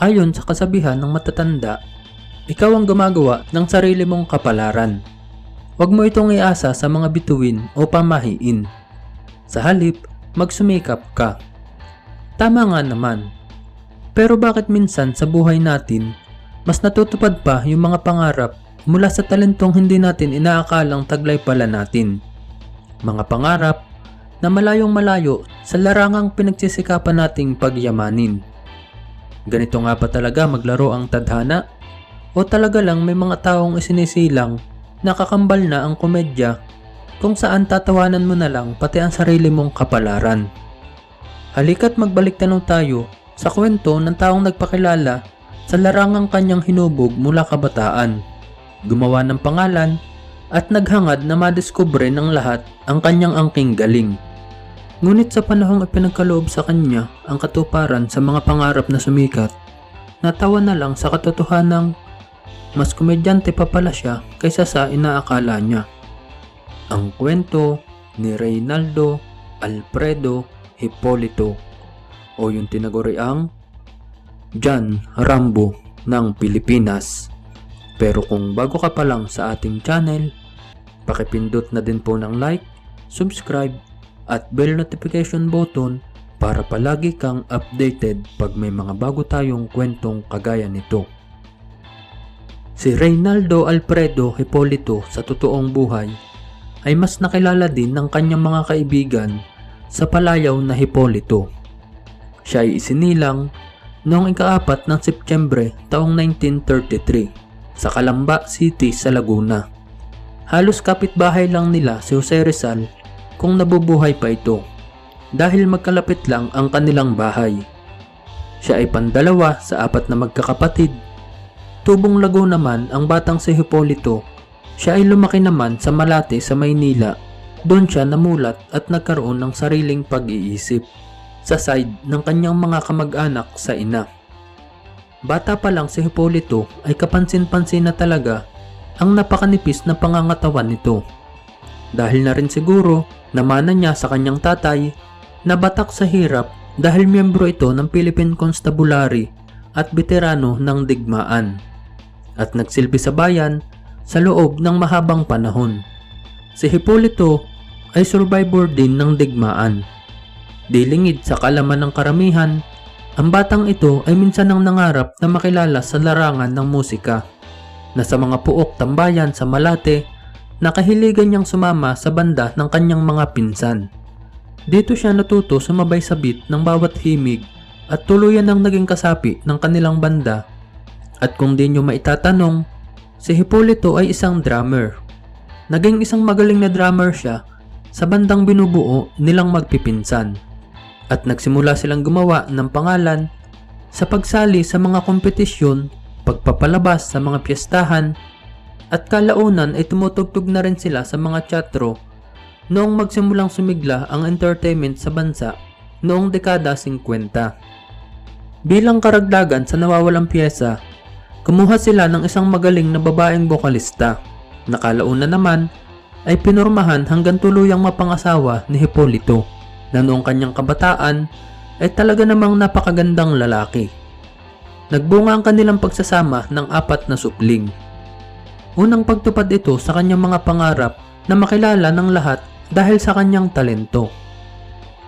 Ayon sa kasabihan ng matatanda, ikaw ang gumagawa ng sarili mong kapalaran. Huwag mo itong iasa sa mga bituin o pamahiin. Sa halip, magsumikap ka. Tama nga naman. Pero bakit minsan sa buhay natin, mas natutupad pa yung mga pangarap mula sa talentong hindi natin inaakalang taglay pala natin? Mga pangarap na malayong malayo sa larangang pinagsisikapan nating pagyamanin. Ganito nga ba talaga maglaro ang tadhana? O talaga lang may mga taong isinisilang nakakambal na ang komedya kung saan tatawanan mo na lang pati ang sarili mong kapalaran. Halika't magbalik tanong tayo sa kwento ng taong nagpakilala sa larangang kanyang hinubog mula kabataan. Gumawa ng pangalan at naghangad na madiskubre ng lahat ang kanyang angking galing. Ngunit sa panahong ipinagkaloob sa kanya ang katuparan sa mga pangarap na sumikat, natawa na lang sa katotohanang mas komedyante pa pala siya kaysa sa inaakala niya. Ang kwento ni Reynaldo Alfredo Hipolito o yung tinaguriang John Rambo ng Pilipinas. Pero kung bago ka pa lang sa ating channel, pakipindot na din po ng like, subscribe at bell notification button para palagi kang updated pag may mga bago tayong kwentong kagaya nito. Si Reynaldo Alfredo Hipolito sa totoong buhay ay mas nakilala din ng kanyang mga kaibigan sa palayaw na Hipolito. Siya ay isinilang noong ikaapat ng Setyembre taong 1933 sa Calamba City sa Laguna. Halos kapitbahay lang nila si Jose Rizal kung nabubuhay pa ito dahil magkalapit lang ang kanilang bahay. Siya ay pandalawa sa apat na magkakapatid. Tubong lago naman ang batang si Hipolito. Siya ay lumaki naman sa Malate sa Maynila. Doon siya namulat at nagkaroon ng sariling pag-iisip sa side ng kanyang mga kamag-anak sa ina. Bata pa lang si Hipolito ay kapansin-pansin na talaga ang napakanipis na pangangatawan nito. Dahil na rin siguro namana niya sa kanyang tatay na batak sa hirap dahil miyembro ito ng Philippine Constabulary at veterano ng digmaan at nagsilbi sa bayan sa loob ng mahabang panahon. Si Hipolito ay survivor din ng digmaan. Dilingid sa kalaman ng karamihan, ang batang ito ay minsan nang nangarap na makilala sa larangan ng musika na sa mga puok tambayan sa Malate nakahiligan niyang sumama sa banda ng kanyang mga pinsan. Dito siya natuto sumabay sa beat ng bawat himig at tuluyan ang naging kasapi ng kanilang banda. At kung di nyo maitatanong, si Hipolito ay isang drummer. Naging isang magaling na drummer siya sa bandang binubuo nilang magpipinsan. At nagsimula silang gumawa ng pangalan sa pagsali sa mga kompetisyon, pagpapalabas sa mga piyestahan, at kalaunan ay tumutugtog na rin sila sa mga teatro noong magsimulang sumigla ang entertainment sa bansa noong dekada 50. Bilang karagdagan sa nawawalang pyesa, kumuha sila ng isang magaling na babaeng bokalista. Nakalauna naman ay pinormahan hanggang tuluyang mapangasawa ni Hipolito na noong kanyang kabataan ay talaga namang napakagandang lalaki. Nagbunga ang kanilang pagsasama ng apat na supling. Unang pagtupad ito sa kanyang mga pangarap na makilala ng lahat dahil sa kanyang talento.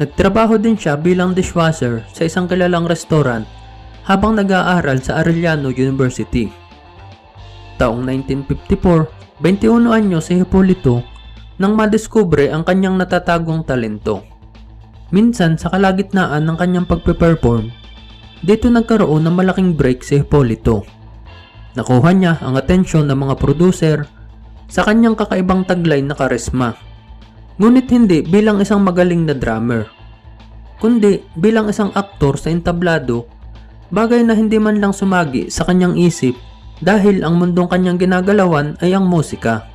Nagtrabaho din siya bilang dishwasher sa isang kilalang restaurant habang nag-aaral sa Arellano University. Taong 1954, 21 anyo si Hipolito nang madiskubre ang kanyang natatagong talento. Minsan sa kalagitnaan ng kanyang pagpe-perform, dito nagkaroon ng malaking break si Hipolito. Nakuha niya ang atensyon ng mga producer sa kanyang kakaibang taglay na karisma Ngunit hindi bilang isang magaling na drummer, kundi bilang isang aktor sa entablado, bagay na hindi man lang sumagi sa kanyang isip dahil ang mundong kanyang ginagalawan ay ang musika.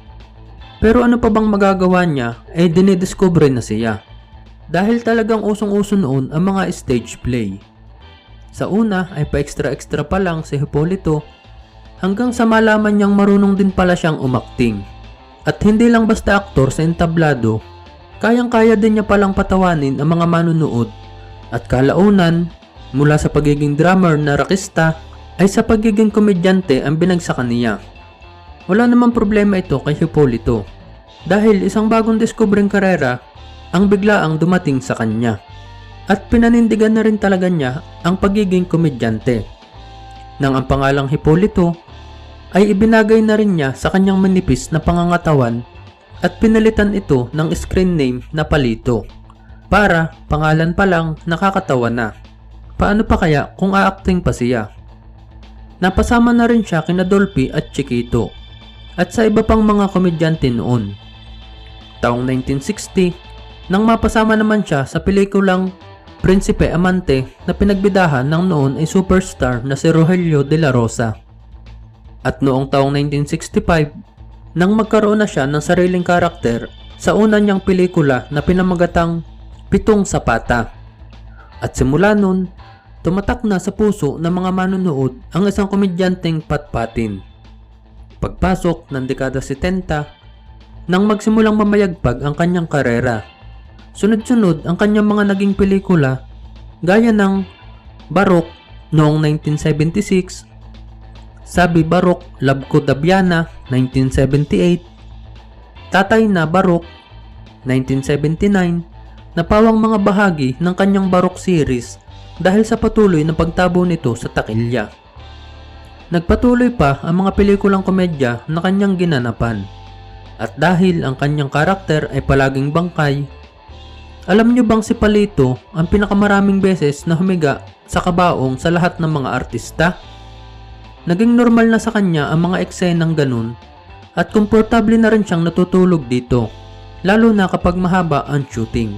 Pero ano pa bang magagawa niya ay dinidiscover na siya. Dahil talagang usong-uso noon ang mga stage play. Sa una ay pa-extra-extra pa lang si Hipolito hanggang sa malaman niyang marunong din pala siyang umakting. At hindi lang basta aktor sa entablado Kayang-kaya din niya palang patawanin ang mga manunood at kalaunan Mula sa pagiging drummer na rakista ay sa pagiging komedyante ang binagsakan niya. Wala namang problema ito kay Hipolito dahil isang bagong diskubreng karera ang biglaang dumating sa kanya. At pinanindigan na rin talaga niya ang pagiging komedyante. Nang ang pangalang Hipolito ay ibinagay na rin niya sa kanyang manipis na pangangatawan at pinalitan ito ng screen name na Palito. Para pangalan pa lang nakakatawa na. Paano pa kaya kung aacting pa siya? Napasama na rin siya kina Dolphy at Chiquito at sa iba pang mga komedyante noon. Taong 1960, nang mapasama naman siya sa pelikulang Prinsipe Amante na pinagbidahan ng noon ay superstar na si Rogelio de la Rosa. At noong taong 1965, nang magkaroon na siya ng sariling karakter sa una niyang pelikula na pinamagatang Pitong Sapata. At simula nun, tumatak na sa puso ng mga manunood ang isang komedyanteng patpatin. Pagpasok ng dekada 70, nang magsimulang mamayagpag ang kanyang karera. Sunod-sunod ang kanyang mga naging pelikula gaya ng Barok noong 1976, Sabi Barok, Ko Dabiana 1978, Tatay na Barok 1979, napawang mga bahagi ng kanyang Barok series dahil sa patuloy na pagtabo nito sa takilya. Nagpatuloy pa ang mga pelikulang komedya na kanyang ginanapan. At dahil ang kanyang karakter ay palaging bangkay, alam niyo bang si Palito ang pinakamaraming beses na humiga sa kabaong sa lahat ng mga artista? Naging normal na sa kanya ang mga eksenang ganun at komportable na rin siyang natutulog dito, lalo na kapag mahaba ang shooting.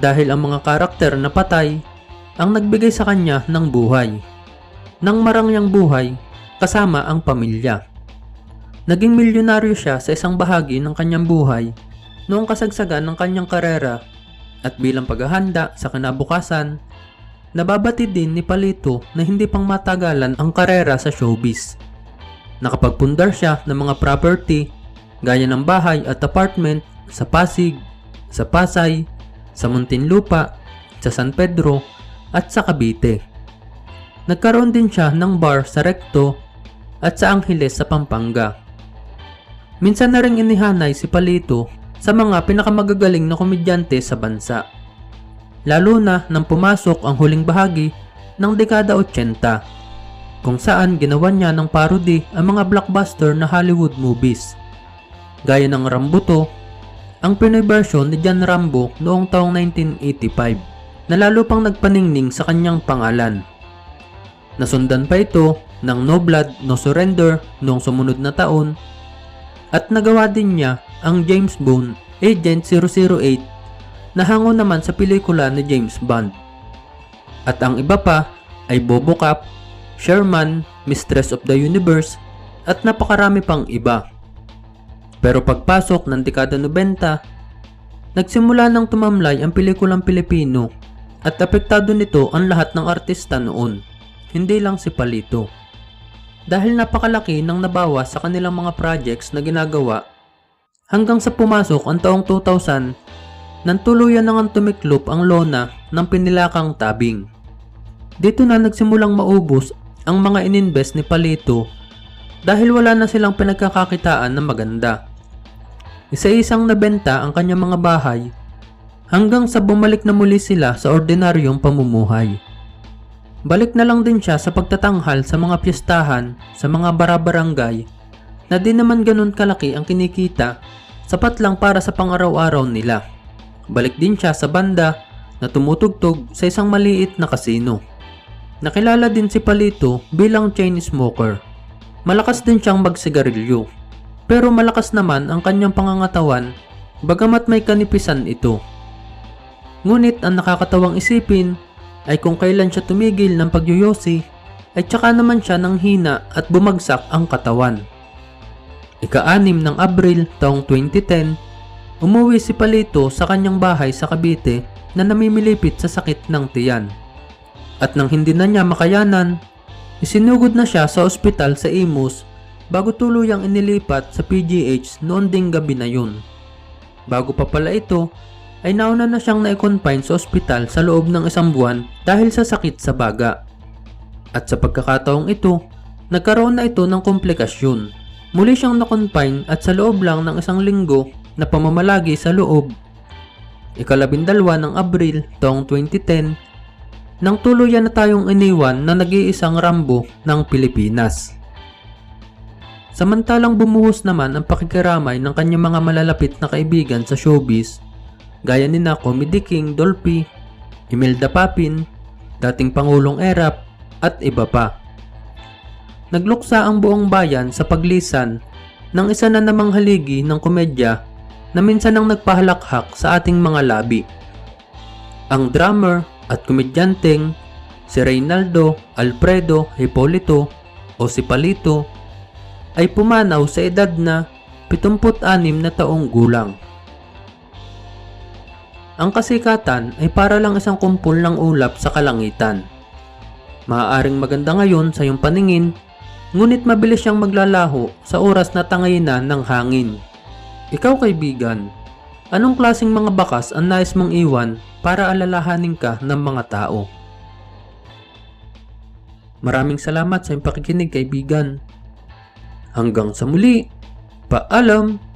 Dahil ang mga karakter na patay ang nagbigay sa kanya ng buhay. Nang marangyang buhay, kasama ang pamilya. Naging milyonaryo siya sa isang bahagi ng kanyang buhay noong kasagsagan ng kanyang karera at bilang paghahanda sa kinabukasan, nababatid din ni Palito na hindi pang matagalan ang karera sa showbiz. Nakapagpundar siya ng mga property gaya ng bahay at apartment sa Pasig, sa Pasay, sa Muntinlupa, sa San Pedro at sa Cavite. Nagkaroon din siya ng bar sa Recto at sa Angeles sa Pampanga. Minsan na rin inihanay si Palito sa mga pinakamagagaling na komedyante sa bansa. Lalo na nang pumasok ang huling bahagi ng dekada 80 kung saan ginawa niya ng parody ang mga blockbuster na Hollywood movies. Gaya ng Rambuto, ang Pinoy version ni John Rambo noong taong 1985 na lalo pang nagpaningning sa kanyang pangalan. Nasundan pa ito ng No Blood, No Surrender noong sumunod na taon at nagawa din niya ang James Bond Agent 008 na hango naman sa pelikula ni James Bond. At ang iba pa ay Bobo Cap, Sherman, Mistress of the Universe at napakarami pang iba. Pero pagpasok ng dekada 90, nagsimula nang tumamlay ang pelikulang Pilipino at apektado nito ang lahat ng artista noon, hindi lang si Palito. Dahil napakalaki ng nabawas sa kanilang mga projects na ginagawa hanggang sa pumasok ang taong 2000 nang tuluyan na nga tumiklop ang lona ng pinilakang tabing. Dito na nagsimulang maubos ang mga ininvest ni Palito dahil wala na silang pinagkakakitaan na maganda. Isa-isang nabenta ang kanyang mga bahay hanggang sa bumalik na muli sila sa ordinaryong pamumuhay. Balik na lang din siya sa pagtatanghal sa mga piyestahan sa mga barabarangay na di naman ganun kalaki ang kinikita, sapat lang para sa pangaraw-araw nila. Balik din siya sa banda na tumutugtog sa isang maliit na kasino. Nakilala din si Palito bilang chain smoker. Malakas din siyang magsigarilyo. Pero malakas naman ang kanyang pangangatawan bagamat may kanipisan ito. Ngunit ang nakakatawang isipin ay kung kailan siya tumigil ng pagyoyosi ay tsaka naman siya nang hina at bumagsak ang katawan. Ika-anim ng Abril taong 2010, umuwi si Palito sa kanyang bahay sa Cavite na namimilipit sa sakit ng tiyan. At nang hindi na niya makayanan, isinugod na siya sa ospital sa Imus bago tuluyang inilipat sa PGH noon ding gabi na yun. Bago pa pala ito, ay nauna na siyang na-confine sa ospital sa loob ng isang buwan dahil sa sakit sa baga. At sa pagkakataong ito, nagkaroon na ito ng komplikasyon. Muli siyang na-confine at sa loob lang ng isang linggo na pamamalagi sa loob. Ikalabindalwa ng Abril taong 2010, nang tuluyan na tayong iniwan na nag-iisang Rambo ng Pilipinas. Samantalang bumuhos naman ang pakikiramay ng kanyang mga malalapit na kaibigan sa showbiz, gaya ni na Comedy King Dolphy, Imelda Papin, dating Pangulong Erap, at iba pa. Nagluksa ang buong bayan sa paglisan ng isa na namang haligi ng komedya na minsan ang nagpahalakhak sa ating mga labi. Ang drummer at komedyanteng si Reynaldo Alfredo Hipolito o si Palito ay pumanaw sa edad na 76 na taong gulang. Ang kasikatan ay para lang isang kumpul ng ulap sa kalangitan. Maaaring maganda ngayon sa iyong paningin, ngunit mabilis siyang maglalaho sa oras na tangayinan ng hangin. Ikaw kaibigan, anong klaseng mga bakas ang nais mong iwan para alalahanin ka ng mga tao? Maraming salamat sa iyong pakikinig kaibigan. Hanggang sa muli, paalam!